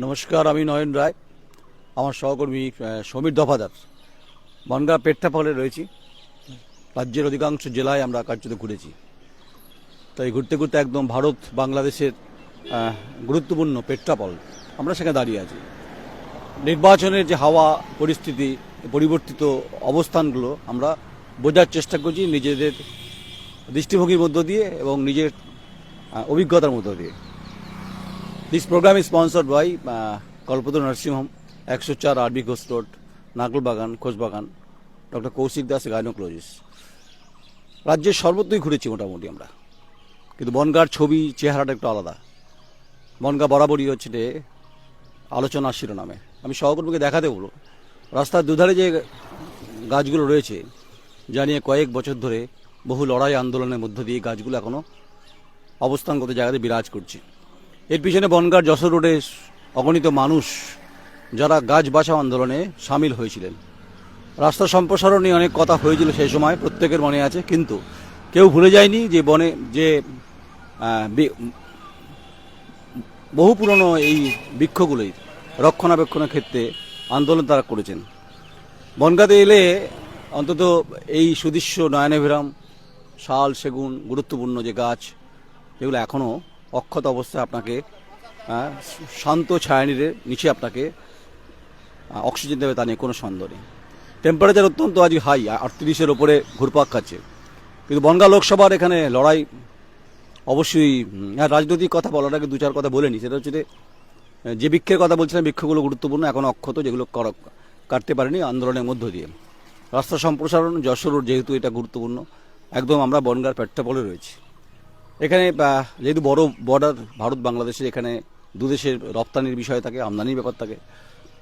নমস্কার, আমি নয়ন রায়। আমার সহকর্মী সমীর দফাদার। বনগা পেট্টাপালে রয়েছি। রাজ্যের অধিকাংশ জেলায় আমরা কার্যত ঘুরেছি। তাই ঘুরতে ঘুরতে একদম ভারত, বাংলাদেশের গুরুত্বপূর্ণ পেট্টাপল। আমরা সেখানে দাঁড়িয়ে আছি। নির্বাচনের যে হাওয়া, পরিস্থিতি, পরিবর্তিত অবস্থানগুলো আমরা বোঝার চেষ্টা করছি নিজেদের দৃষ্টিভঙ্গির মধ্য দিয়ে এবং নিজের অভিজ্ঞতার মধ্য দিয়ে। This program is sponsored by uh, Kalpataru nursing home একশো চার RB Ghosh road Nagalbagan Khojbagan doctor Kaushik Das gynaecologist রাজ্যের সর্বত্রই ঘুরেছি মোটামুটি আমরা। কিন্তু বনগার ছবি চেহারাটা একটু আলাদা। বনগা বরাবরই হচ্ছে যে আলোচনার শিরোনামে। আমি সহকর্মীকে দেখাতে বলো রাস্তার দুধারে যে গাছগুলো রয়েছে যা নিয়ে কয়েক বছর ধরে বহু লড়াই আন্দোলনের মধ্য দিয়ে গাছগুলো এখনও অবস্থানগত জায়গাতে বিরাজ করছে। এর পিছনে বনগার যশোর রোডে অগণিত মানুষ যারা গাছ বাঁচাও আন্দোলনে সামিল হয়েছিলেন। রাস্তা সম্প্রসারণ নিয়ে অনেক কথা হয়েছিল সেই সময়, প্রত্যেকের মনে আছে, কিন্তু কেউ ভুলে যায়নি যে বনে, যে বহু পুরনো এই বৃক্ষগুলোই রক্ষণাবেক্ষণের ক্ষেত্রে আন্দোলন তারা করেছেন। বনগাতে এলে অন্তত এই সুদৃশ্য নয়নাভিরাম, শাল, সেগুন, গুরুত্বপূর্ণ যে গাছ, যেগুলো এখনও অক্ষত অবস্থায় আপনাকে আহ, শান্ত ছায়ানিরের নিচে আপনাকে অক্সিজেন দেবে তা নিয়ে কোনো সন্দেহ নেই। টেম্পারেচার অত্যন্ত আজ হাই আটত্রিশের ওপরে ঘুরপাক খাচ্ছে। কিন্তু বনগা লোকসভার এখানে লড়াই অবশ্যই হ্যাঁ রাজনৈতিক কথা বলার আগে দু চার কথা বলে নি। সেটা হচ্ছে যে, বৃক্ষের কথা বলছিলাম বৃক্ষগুলো গুরুত্বপূর্ণ এখন অক্ষত যেগুলো কাটতে পারেনি আন্দোলনের মধ্য দিয়ে। রাস্তা সম্প্রসারণ যশোর যেহেতু এটা গুরুত্বপূর্ণ একদম আমরা বনগার পেট্টাপলে রয়েছি। এখানে যেহেতু বড় বর্ডার ভারত বাংলাদেশের এখানে দুদেশের রপ্তানির বিষয় থাকে, আমদানির ব্যাপার থাকে,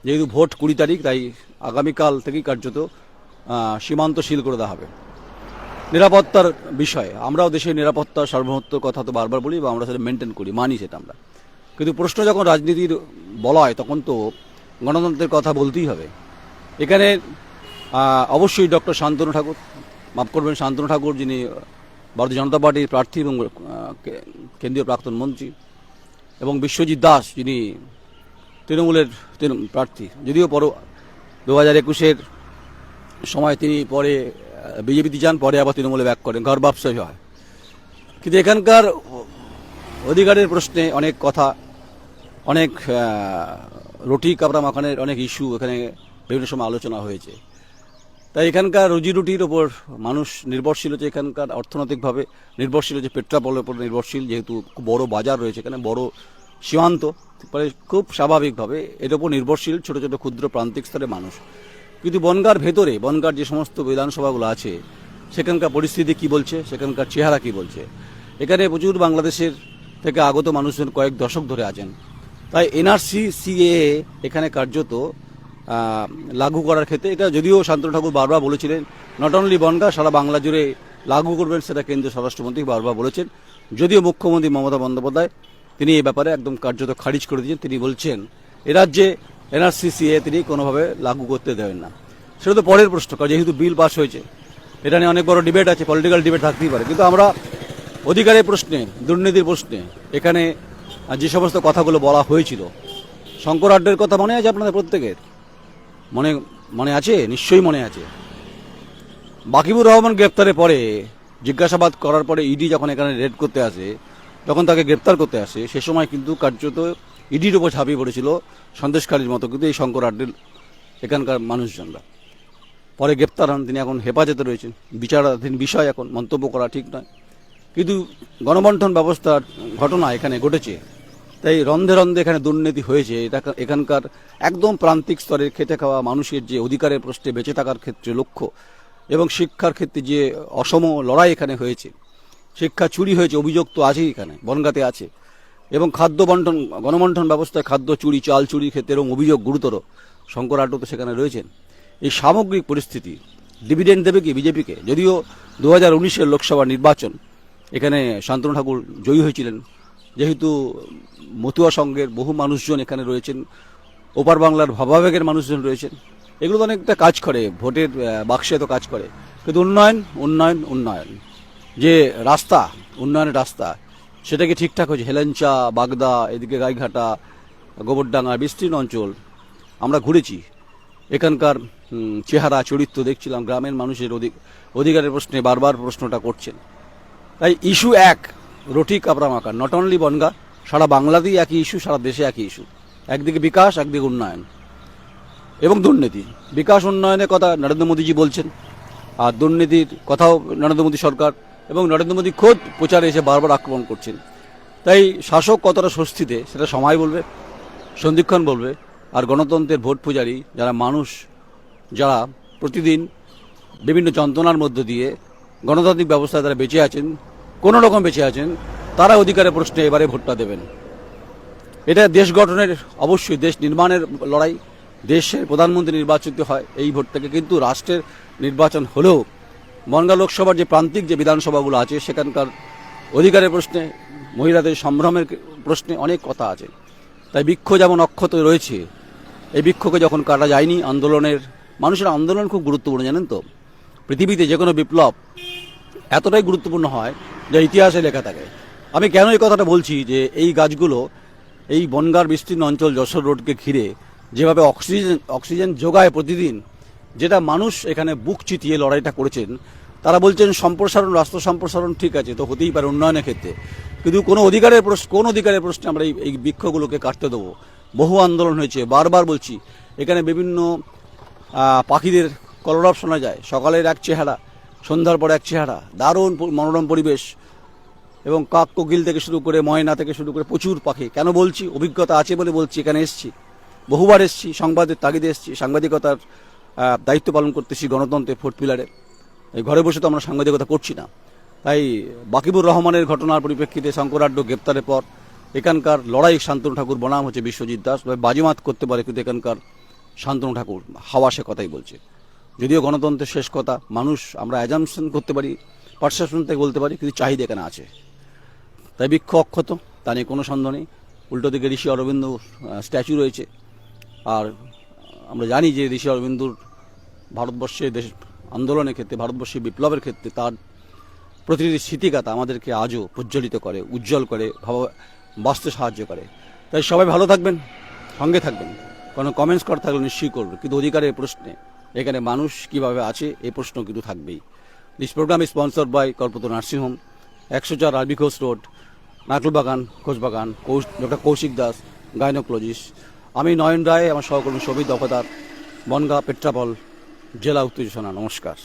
যেহেতু ভোট কুড়ি তারিখ, তাই আগামীকাল থেকেই কার্যত সীমান্ত সিল করে দেওয়া হবে। নিরাপত্তার বিষয়ে, আমরাও দেশের নিরাপত্তা সার্বভৌমত্ব কথা তো বারবার বলি বা আমরা সেটা মেনটেন করি, মানি সেটা আমরা। কিন্তু প্রশ্ন যখন রাজনীতির বলা হয়, তখন তো গণতন্ত্রের কথা বলতেই হবে। এখানে অবশ্যই ডক্টর শান্তনু ঠাকুর, মাফ করবেন, শান্তনু ঠাকুর যিনি ভারতীয় জনতা পার্টির প্রার্থী এবং কেন্দ্রীয় প্রাক্তন মন্ত্রী এবং বিশ্বজিৎ দাস, যিনি তৃণমূলের তৃণ- প্রার্থী। যদিও পর দু হাজার একুশের সময় তিনি পরে বিজেপিতে যান, পরে আবার তৃণমূলে ব্যাক করেন। ঘর ব্যবসায়ী হয়। কিন্তু এখানকার অধিকারের প্রশ্নে অনেক কথা, অনেক রুটি কাপড়া মাখানের অনেক ইস্যু এখানে বিভিন্ন সময় আলোচনা হয়েছে। তাই এখানকার রুজি রুটির ওপর মানুষ নির্ভরশীল হচ্ছে, এখানকার অর্থনৈতিকভাবে নির্ভরশীল হচ্ছে, পেট্রাপলের উপর নির্ভরশীল, যেহেতু খুব বড় বাজার রয়েছে এখানে, বড় সীমান্ত, ফলে খুব স্বাভাবিকভাবে এর ওপর নির্ভরশীল ছোট ছোট, ক্ষুদ্র প্রান্তিক স্তরের মানুষ। কিন্তু বনগার ভেতরে, বনগার যে সমস্ত বিধানসভাগুলো আছে, সেখানকার পরিস্থিতি কি বলছে, সেখানকার চেহারা কি বলছে? এখানে প্রচুর বাংলাদেশের থেকে আগত মানুষজন কয়েক দশক ধরে আছেন। তাই এনআরসি সিএ এখানে কার্যত লাগু করার ক্ষেত্রে। এটা যদিও শান্তনু ঠাকুর বারবার বলেছিলেন নট অনলি বনগা, সারা বাংলা জুড়ে লাগু করবেন, সেটা কেন্দ্রীয় স্বরাষ্ট্রমন্ত্রী বারবার বলেছেন। যদিও মুখ্যমন্ত্রী মমতা বন্দ্যোপাধ্যায়, তিনি এই ব্যাপারে একদম কার্যত খারিজ করে দিয়েছেন। তিনি বলছেন, এ রাজ্যে এনআরসিসিএ তিনি কোনোভাবে লাগু করতে দেবেন না। সেটা তো পরের প্রশ্ন, কারণ যেহেতু বিল পাস হয়েছে, এটা নিয়ে অনেক বড় ডিবেট আছে, পলিটিক্যাল ডিবেট থাকতেই পারে। কিন্তু আমরা অধিকারের প্রশ্নে, দুর্নীতির প্রশ্নে, এখানে যে সমস্ত কথাগুলো বলা হয়েছিল শঙ্কর আড্ডের কথা মনে আছে আপনাদের প্রত্যেকের? মনে মনে আছে? নিশ্চয়ই মনে আছে। বাকিবুর রহমান গ্রেপ্তারের পরে, জিজ্ঞাসাবাদ করার পরে ইডি যখন এখানে রেড করতে আসে, যখন তাকে গ্রেপ্তার করতে আসে, সে সময় কিন্তু কার্যত ইডির উপর ঝাঁপিয়ে পড়েছিল সন্দেশকারীর মতো কিন্তু এই শঙ্কর আড্ডের এখানকার মানুষজনরা। পরে গ্রেপ্তার হন, তিনি এখন হেফাজতে রয়েছেন। বিচারাধীন বিষয় এখন, মন্তব্য করা ঠিক নয়। কিন্তু গণবন্টন ব্যবস্থার ঘটনা এখানে ঘটেছে। তাই রন্ধে রন্ধে এখানে দুর্নীতি হয়েছে। এটা এখানকার একদম প্রান্তিক স্তরের খেতে খাওয়া মানুষের যে অধিকারের প্রশ্নে বেঁচে থাকার ক্ষেত্রে লক্ষ্য এবং শিক্ষার ক্ষেত্রে যে অসম লড়াই এখানে হয়েছে, শিক্ষা চুরি হয়েছে, অভিযোগ তো আছেই এখানে, বনগাতে আছে। এবং খাদ্য বন্টন, গণবন্টন ব্যবস্থায় খাদ্য চুরি, চাল চুরির ক্ষেত্রে এবং অভিযোগ গুরুতর। শঙ্কর আড্ড তো সেখানে রয়েছেন। এই সামগ্রিক পরিস্থিতি ডিভিডেন্ড দেবে কি বিজেপিকে? যদিও দু হাজার লোকসভা নির্বাচন, এখানে শান্তনু ঠাকুর জয়ী হয়েছিলেন। যেহেতু মতুয়া সংঘের বহু মানুষজন এখানে রয়েছেন, ওপার বাংলার ভাবাবেগের মানুষজন রয়েছেন, এগুলো তো অনেকটা কাজ করে, ভোটের বাক্সে তো কাজ করে। কিন্তু উন্নয়ন উন্নয়ন উন্নয়ন। যে রাস্তা, উন্নয়নের রাস্তা, সেটাকে ঠিকঠাক হয়েছে হেলেঞ্চা, বাগদা, এদিকে গাইঘাটা, গোবরডাঙ্গা, বিস্তীর্ণ অঞ্চল, আমরা ঘুরেছি। এখানকার চেহারা, চরিত্র দেখছিলাম, গ্রামের মানুষের অধিক- অধিকারের প্রশ্নে বারবার প্রশ্নটা করছেন। তাই ইস্যু এক রটি কাপড়া মাখা নট অনলি বনগা, সারা বাংলাতেই একই ইস্যু সারা দেশে একই ইস্যু একদিকে বিকাশ, একদিকে উন্নয়ন। এবং দুর্নীতি। বিকাশ, উন্নয়নের কথা নরেন্দ্র মোদীজি বলছেন। আর দুর্নীতির কথাও নরেন্দ্র মোদী সরকার এবং নরেন্দ্র মোদী খোদ প্রচারে এসে বারবার আক্রমণ করছেন। তাই শাসক কতটা স্বস্তিতে, সেটা সময় বলবে, সন্ধিক্ষণ বলবে। আর গণতন্ত্রের ভোট পূজারী যারা মানুষ, যারা প্রতিদিন বিভিন্ন যন্ত্রণার মধ্য দিয়ে গণতান্ত্রিক ব্যবস্থায় তারা বেঁচে আছেন কোনো রকম বেঁচে আছেন, তারা অধিকারের প্রশ্নে এবারে ভোটটা দেবেন। এটা দেশ গঠনের, অবশ্যই দেশ নির্মাণের লড়াই, দেশের প্রধানমন্ত্রী নির্বাচিত হয়, এই ভোট থেকে কিন্তু রাষ্ট্রের নির্বাচন হলেও বনগা লোকসভার যে প্রান্তিক যে বিধানসভাগুলো আছে, সেখানকার অধিকারের প্রশ্নে, মহিলাদের সম্ভ্রমের প্রশ্নে অনেক কথা আছে। তাই বৃক্ষ যেমন অক্ষত রয়েছে, এই বৃক্ষকে যখন কাটা যায়নি, আন্দোলনের, মানুষের আন্দোলন খুব গুরুত্বপূর্ণ, জানেন তো? পৃথিবীতে যে কোনো বিপ্লব এতটাই গুরুত্বপূর্ণ হয় যা ইতিহাসে লেখা থাকে। আমি কেন এই কথাটা বলছি যে এই গাছগুলো, এই বনগার বিস্তীর্ণ অঞ্চল যশোর রোডকে ঘিরে যেভাবে অক্সিজেন অক্সিজেন যোগায় প্রতিদিন, যেটা মানুষ এখানে বুক চিতিয়ে লড়াইটা করেছেন, তারা বলছেন সম্প্রসারণ, রাষ্ট্র সম্প্রসারণ ঠিক আছে, তো হতেই পারে উন্নয়নের ক্ষেত্রে। কিন্তু কোনো অধিকারের প্রশ্ন কোন অধিকারের প্রশ্নে আমরা এই বৃক্ষগুলোকে কাটতে দেবো? বহু আন্দোলন হয়েছে। বারবার বলছি, এখানে বিভিন্ন পাখিদের কলরব শোনা যায়, সকালের এক চেহারা সন্ধ্যার পর এক চেহারা, দারুণ মনোরম পরিবেশ এবং কাক কোকিল থেকে শুরু করে ময়না থেকে শুরু করে প্রচুর পাখি। কেন বলছি? অভিজ্ঞতা আছে বলে বলছি, এখানে এসেছি। বহুবার এসেছি, সংবাদের তাগিদে এসেছি, সাংবাদিকতার দায়িত্ব পালন করতেছি গণতন্ত্রের ফোর্থ পিলারে এই ঘরে বসে তো আমরা সাংবাদিকতা করছি না। তাই বাকিবুর রহমানের ঘটনার পরিপ্রেক্ষিতে শঙ্করাড্ড গ্রেপ্তারের পর এখানকার লড়াই শান্তনু ঠাকুর বনাম হচ্ছে বিশ্বজিৎ দাস বাজিমাত করতে পারে কিন্তু এখানকার শান্তনু ঠাকুর, হাওয়া সে কথাই বলছে। যদিও গণতন্ত্রের শেষ কথা, মানুষ আমরা অ্যাজামশন করতে পারি পারসেপশন থেকে বলতে পারি, কিন্তু চাহিদা এখানে আছে। তাই বৃক্ষ অক্ষত, তা নিয়ে কোনো সন্দেহ নেই। উল্টো দিকে ঋষি অরবিন্দ স্ট্যাচু রয়েছে। আর আমরা জানি যে ঋষি অরবিন্দুর ভারতবর্ষে দেশ, আন্দোলনের ক্ষেত্রে ভারতবর্ষের বিপ্লবের ক্ষেত্রে তার প্রতিটি স্মৃতিকাতা আমাদেরকে আজও প্রজ্বলিত করে, উজ্জ্বল করে, ভাব, বাঁচতে সাহায্য করে। তাই সবাই ভালো থাকবেন, সঙ্গে থাকবেন। কোনো কমেন্টস করা থাকলে নিশ্চয়ই করবে, কিন্তু অধিকারের প্রশ্নে এখানে মানুষ কীভাবে আছে, এই প্রশ্ন কিন্তু থাকবেই। This programme is sponsored by কল্পত nursing home একশো চার আরবি ঘোষ রোড নাকলবাগান খোঁজবাগান কৌশ ডক্টর কৌশিক দাস, গাইনোকোলজিস্ট। আমি নয়ন রায়, আমার সহকর্মী সবই দফাদার, বনগা পেট্রাপল, জেলা উত্তেজনা, নমস্কার।